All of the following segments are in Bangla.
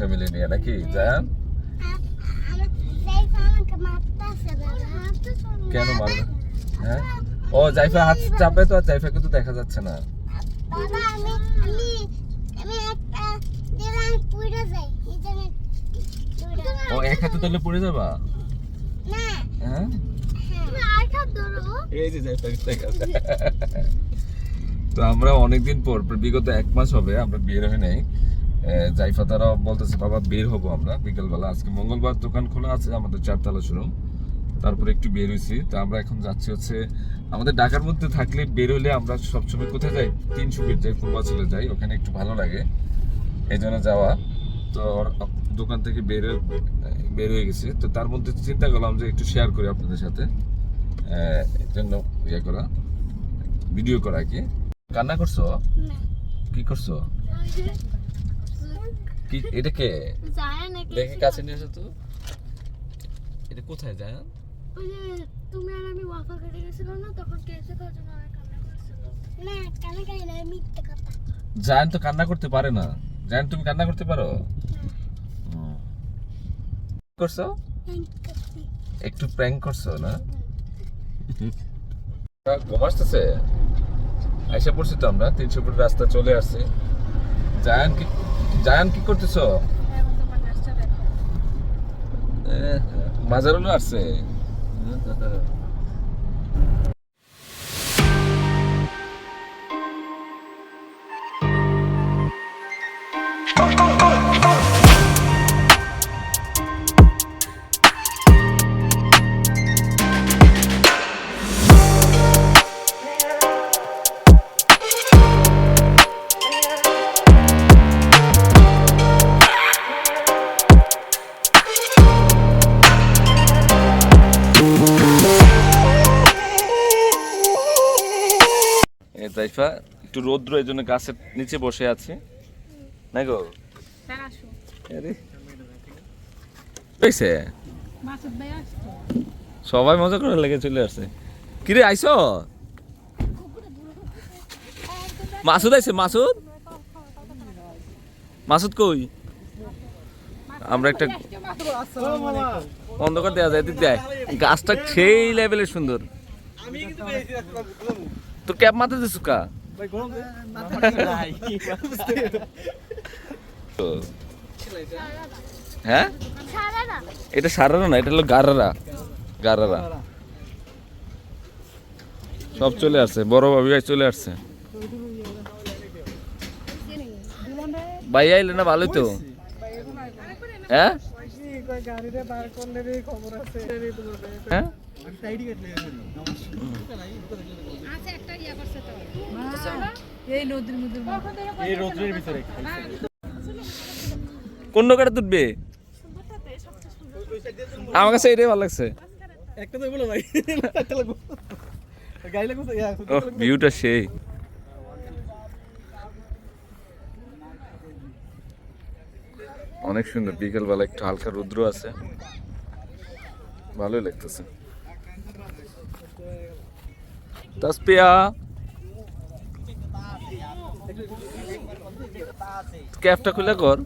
ফ্যামিলি নিয়ে নাকি জায়ান কেন মারবে? হ্যাঁ? ও, জাইফা হাত চাপে তো, আর জাইফাকে তো দেখা যাচ্ছে না। ও, এক হাতে তাহলে পড়ে যাবা? হ্যাঁ? জাইফা তো আমরা অনেকদিন পর, বিগত এক মাস হবে, আমরা বের হয়ে নাই। জাইফা তারা বলতেছে বাবা বের হব আমরা বিকেলবেলা। আজকে মঙ্গলবার দোকান খোলা আছে আমাদের চারতলা শোরুম। তারপরে একটু বের হয়েছি। তো আমরা এখন যাচ্ছি হচ্ছে আমাদের ঢাকার মধ্যে থাকলে বের হলে আমরা সবসময় কোথায় যাই? তিনশো ফিট যাই পূর্বাচলে যাই ওখানে একটু ভালো লাগে। এই জন্য যাওয়া। তো দোকান থেকে বের বের হয়ে গেছি। তো তার মধ্যে চিন্তা করলাম যে একটু শেয়ার করি আপনাদের সাথে। জন্য ইয়ে করা ভিডিও করা কি। কান্না করছ? কি করছ? কি এটা কে? যায় নাকি দেখে কাছে নিয়ে এসো তো। এটা কোথায় যায় ওই যে তুমি আর আমি ওয়াফা কেটে গেছিল না তখন কেসে খাওয়ার জন্য অনেক কান্না করছিল। না কান্না করি না মিথ্যে কথা। জায়ান তো কান্না করতে পারে না। জায়ান তুমি কান্না করতে পারো? করছ? একটু প্র্যাঙ্ক করছ না? ঘুম আসতেছে। আইসা পড়ছি তো আমরা তিনশো ফুট রাস্তা চলে আসছে। জায়ান কি জায়ান কি করতেছো? মাজারুলো আসছে। এ তাইফা একটু রৌদ্র এই জন্য গাছের নিচে বসে আছে। না গো? আরে। সবাই মজা করে লেগে চলে আসছে। কিরে আইস? মাসুদ আইছে মাসুদ? মাসুদ কই? আমরা একটা অন্ধকার দেওয়া যায় দেয়। গাছটা সেই লেভেলের সুন্দর। তোর ক্যাপ মাথা দিস কা হ্যাঁ? এটা সারারা না এটা হলো গারারা। গারারা। সব চলে আসছে বড় ভাবি ভাই চলে আসছে। ভাই আইলে না ভালোই তো। হ্যাঁ? হ্যাঁ? কোন নৌকাটা আমার কাছে এটাই ভালো লাগছে। একটা ভিউটা সেই। অনেক সুন্দর, বিকেলবেলা একটু হালকা রুদ্র আছে। ভালোই লাগতেছে। তাসপিয়া ক্যাপটা খুলে কর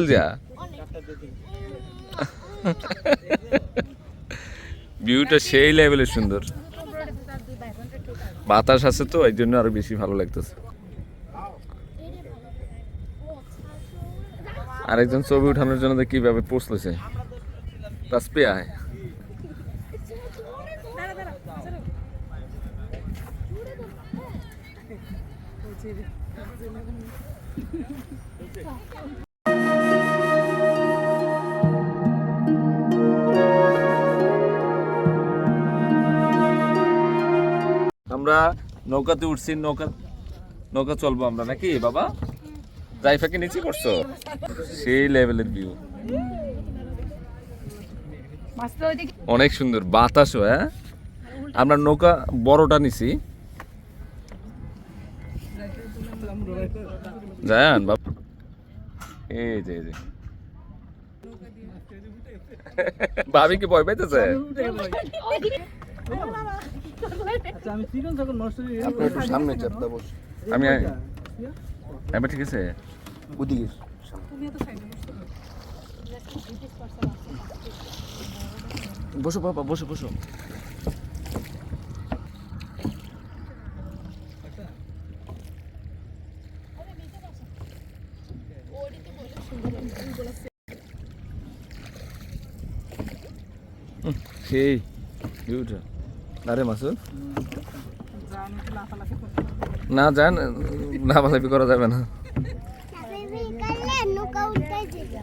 কল যা। ভিউটা সেই লেভেলের সুন্দর। বাতাস আছে তো, এই জন্য আরও বেশি ভালো লাগতেছে। আরেকজন ছবি উঠানোর জন্য কীভাবে বাস আয় আমরা নৌকাতে উঠছি, নৌকা নৌকা চলবো আমরা নাকি, বাবা? জাইফাকে নিচে করছ? সেই লেভেলের ভিউ অনেক সুন্দর বাতাসও হ্যাঁ আমরা নৌকা বড়টা নিছি। জায়ান বাপ এই যে এই যে। ভাবি কি ভয় পাইতেছে। আচ্ছা আমি চিকন যখন নষ্ট আপনি একটু সামনে চাপটা বস আমি এবার ঠিক আছে? ওদিকে বসো বাবা বসো বসো সেই আরে মাসুদ? না যান লাফালাফি করা যাবে না।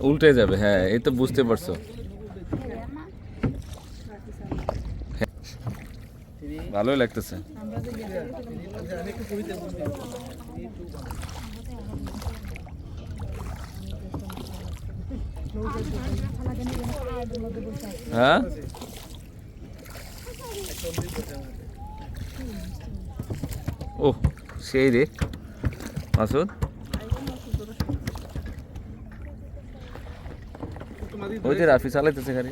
উল্টে যাবে হ্যাঁ এই তো বুঝতে পারছ। ভালোই লাগতেছে। হ্যাঁ? ও সেই রে। মাসুদ? ওই যে রাফি চালাইতেছে গাড়ি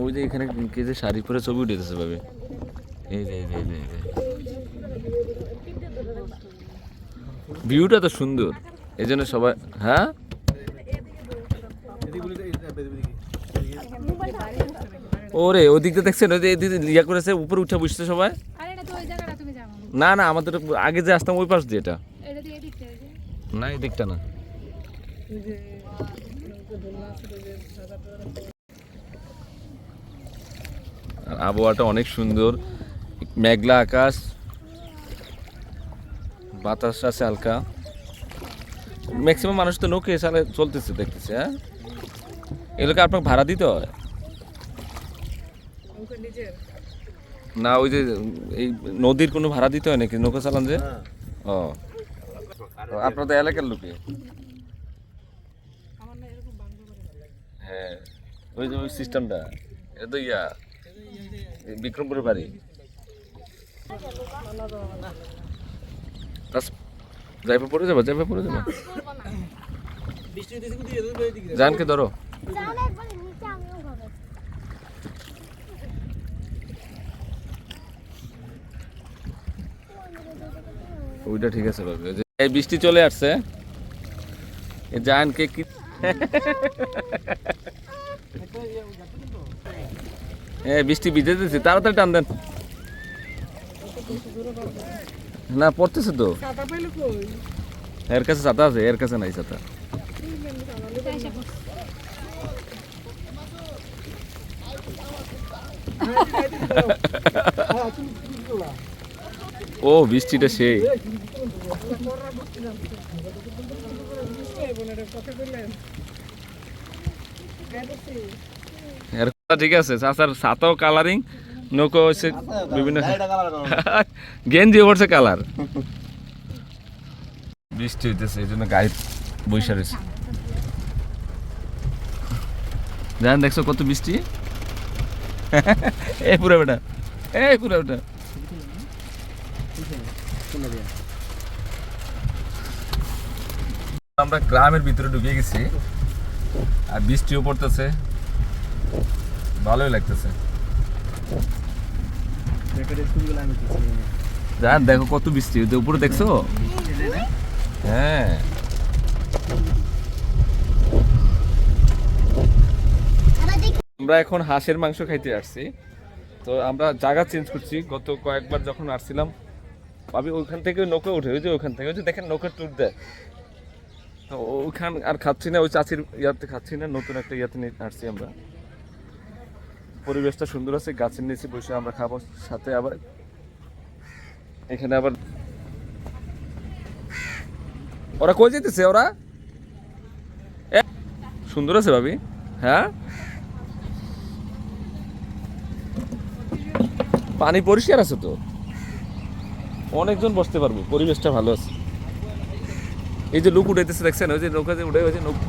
ওই যে এখানে কে যে শাড়ি পরে ছবি উঠেছে ভাবে। এই যে, এই যে। ভিউটা তো সুন্দর। এই জন্য সবাই হ্যাঁ এদিকে বলি এদিকে ওরে ওদিকটা দেখছেন? ওই যে এদিকে ইয়া করেছে উপরে উঠে বসছে সবাই। আরে এটা তো ওই জায়গাটা তুমি যাও। না না আমাদের আগে যে আসতাম ওই পাশ দিয়ে এটা। দিয়ে এদিকটা না না। আবহাওয়াটা অনেক সুন্দর। মেঘলা আকাশ। বাতাস আছে হালকা। ম্যাক্সিমাম মানুষ তো নৌকে চালে চলতেছে দেখতেছে হ্যাঁ? এগুলোকে আপনাকে ভাড়া দিতে হয়? না ওই যে এই নদীর কোনো ভাড়া দিতে হয় নাকি? নৌকা চালান যে? ও। তো আপনাদের এলাকার লোকে হ্যাঁ। ওই যে ওই সিস্টেমটা। এটা তো ইয়া বিক্রমপুরের বাড়ি। যাইবা পড়ে যাবা? যাইবা পড়ে যাবা? জানকে ধরো যাও না একবার নিচে আমিও ভাবে ওইটা ঠিক আছে ভাবি এই বৃষ্টি চলে আসছে। জানকে কি হ্যাঁ বৃষ্টি ভিজে দিতেছি তাড়াতাড়ি টান দেন। না, পড়তেছে তো। এর কাছে ছাতা আছে, এর কাছে নাই ছাতা। ও, বৃষ্টিটা সেই। ঠিক আছে চাচার ছাতাও কালারিং নৌকো হচ্ছে বিভিন্ন গেঞ্জি পড়ছে কালার বৃষ্টি হইতেছে, এই জন্য গায়ে বৈশা রয়েছে। জান, দেখছ কত বৃষ্টি? এই পুরো বেটা এই পুরো বেটা। আমরা গ্রামের ভিতরে ঢুকে গেছি। আর বৃষ্টিও পড়তেছে। ভালোই লাগতেছে। জান, দেখো কত বৃষ্টি। উপরে দেখছ? হ্যাঁ। আমরা এখন হাঁসের মাংস খাইতে আসছি। তো আমরা জায়গা চেঞ্জ করছি। গত কয়েকবার যখন আসছিলাম ভাবি ওইখান থেকে নৌকা উঠে, ওই যে ওইখান থেকে, ওই যে দেখেন নৌকা ট্যুর দেয়। তো ওখান আর খাচ্ছি না, ওই চাচির ইয়াতে খাচ্ছি না, নতুন একটা ইয়াতে নিয়ে আসছি আমরা। পরিবেশটা সুন্দর আছে, গাছের নিচে বসে আমরা খাব, সাথে আবার এখানে আবার ওরা কই যেতেছে ওরা? সুন্দর আছে ভাবি হ্যাঁ? পানি পরিষ্কার আছে তো? অনেকজন বসতে পারব, পরিবেশটা ভালো আছে। এই যে লোক উঠাইতেছে, দেখছেন? ওই যে নৌকা যে উঠে যে নৌকা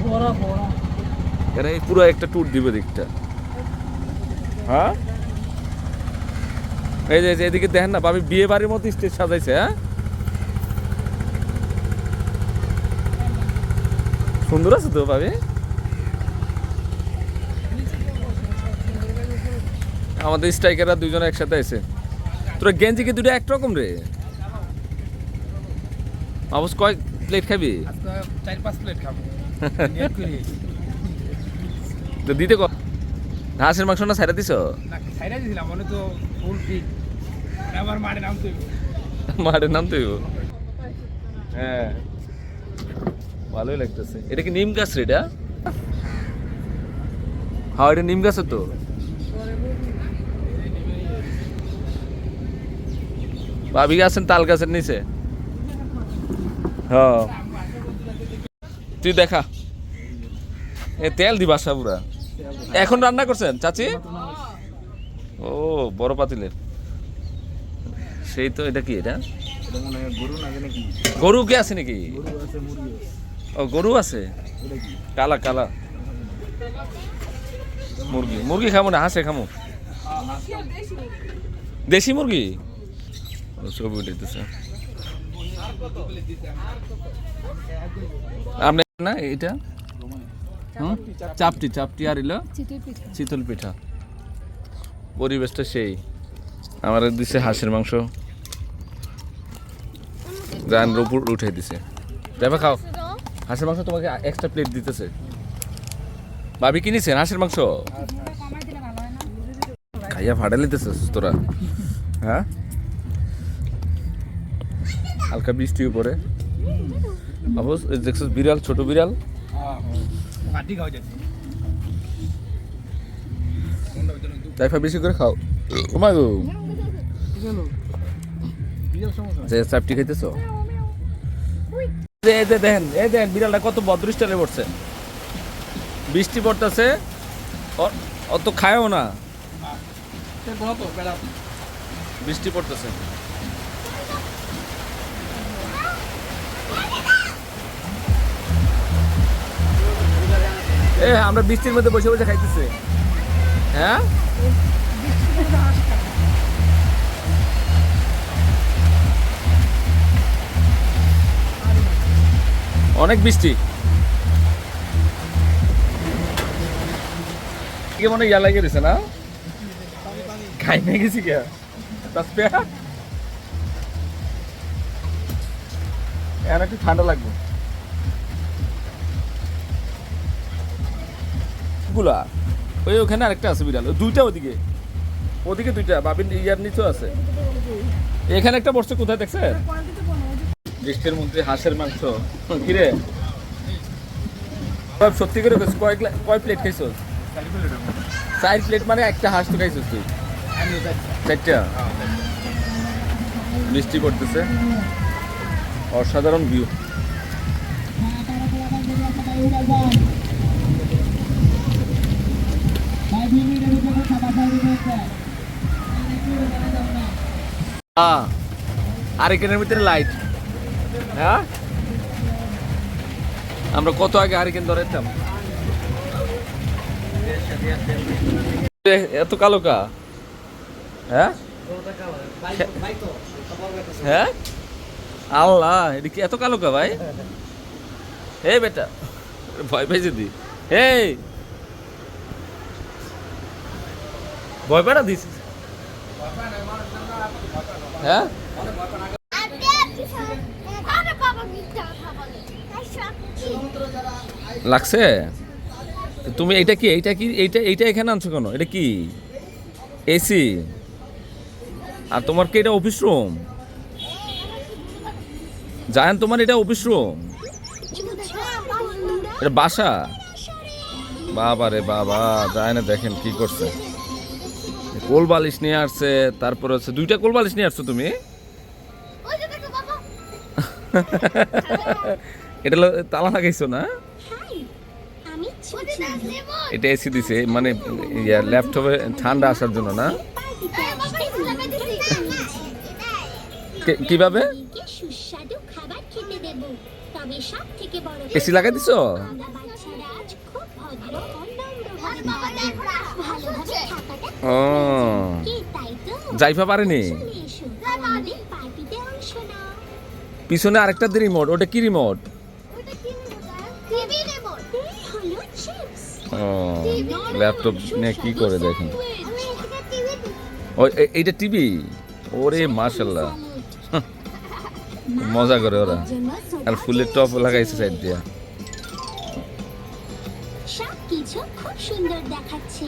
এই পুরো একটা ট্যুর দিবে দিকটা। হ্যাঁ? এই যে এদিকে দেখেন না ভাবি বিয়ে বাড়ির মতো স্টেজ সাজাইছে হ্যাঁ? সুন্দর আছে তো ভাবি আমাদের স্ট্রাইকাররা দুজন একসাথে আছে। তোরা গেঞ্জি কি দুটো একরকম রে? অবশ্য কয় প্লেট খাবি? চার পাঁচ প্লেট খাব। তো দিতে ক হাঁসের মাংস না ছাইড়া দিছ? না সাইডে দিছিলাম মনে তো ফুল ফিট আমার মাঠে নাম তুই মারের নাম তুই হ্যাঁ। ভালোই লাগতেছে। এটা কি নিম গাছ রে এটা? হ্যাঁ এটা নিম গাছ তো। ভাবি আছেন তাল গাছের নিচে। তুই দেখা। এ, তেল দিবা বাসা পুরা। এখন রান্না করছেন, চাচি? ও, বড় পাতিলের। সেই তো, এটা কি এটা? গরু কি আছে নাকি? ও, গরু আছে? কালা কালা। মুরগি। মুরগি খামো না, হাঁসে খামো? দেশি মুরগি? ছবি উঠেছে আপনি না এটা? চাপটি চাপটি আর এলো? চিতল পিঠা পরিবেশটা সেই। আমার দিছে হাঁসের মাংস। উঠে দিছে। দেবা খাও। হাঁসের মাংস তোমাকে এক্সট্রা প্লেট দিতেছে। ভাবি কিনেছেন হাঁসের মাংস? খাইয়া ফাটা লিতেছিস তোরা। হ্যাঁ? হালকা বৃষ্টি উপরে। অবশ্য এই দেখছিস বিড়াল ছোট বিড়াল। তাইফা বেশি করে খাও। ওমা গো। যে চাপটি খাইতেছো। এই যে দেখেন এই দেখেন বিড়ালটা কত স্টাইলে পড়ছে। বৃষ্টি পড়তেছে অত খায়ও না। বেড়া বৃষ্টি পড়তেছে। এ, আমরা বৃষ্টির মধ্যে বসে বসে খাইতেছি। হ্যাঁ? অনেক বৃষ্টি। মনে ইয়া লাগে গেছে না? খাই না গেছি কে? এখন একটু ঠান্ডা লাগবে। গুলা ওই ওখানে আরেকটা আছে বিড়াল দুইটা ওদিকে। ওদিকে দুইটা বাবিন ইয়ার নিচেও আছে। এখানে একটা বসছে কোথায় দেখছে? বৃষ্টির মধ্যে হাঁসের মাংস। কিরে সত্যি করে কয় কয় প্লেট খাইছো? চার প্লেট মানে একটা হাঁস তো খাইছিস তুই? চারটা। বৃষ্টি পড়তেছে। অসাধারণ ভিউ আর এখানের ভিতরে লাইট হ্যাঁ? আমরা কত আগে হারিকেন ধরেছিলাম এত কালো কা? হ্যাঁ? হ্যাঁ? আল্লাহ, এটা কি এত কালো কা ভাই? হে বেটা, ভয় পাই যদি এই ভয় পাটা দিস। হ্যাঁ? লাগছে? তুমি এটা কি, এইটা কি, এইটা এইটা এখানে আনছো কেন? এটা কি? এসি? আর তোমার কি এটা অফিস রুম? জানেন তোমার এটা অফিস রুম এটা বাসা? বাবা রে বাবা যায় না দেখেন কি করছে। কোল বালিশ নিয়ে আসছে তারপরে হচ্ছে দুইটা কোল বালিশ নিয়ে আসছো তুমি? এটা তালা লাগাইছো না? এটা এসি দিছে মানে ল্যাপটপে ঠান্ডা আসার জন্য না? কীভাবে? এসি লাগাই দিছো? ও। যাইফা পারেনি? পিছনে আরেকটা রিমোট ওটা কি রিমোট ওইটা কি টিভি রিমোট এই হলো চিপস ও ল্যাপটপ নিয়ে কি করে দেখেন? আমি এটা টিভি ও এইটা টিভি? ওরে মাশাল্লাহ মজা করে ওরা। আর ফুলের টপ লাগাইছে সাইড দিয়া। সব কিছু খুব সুন্দর দেখাচ্ছে।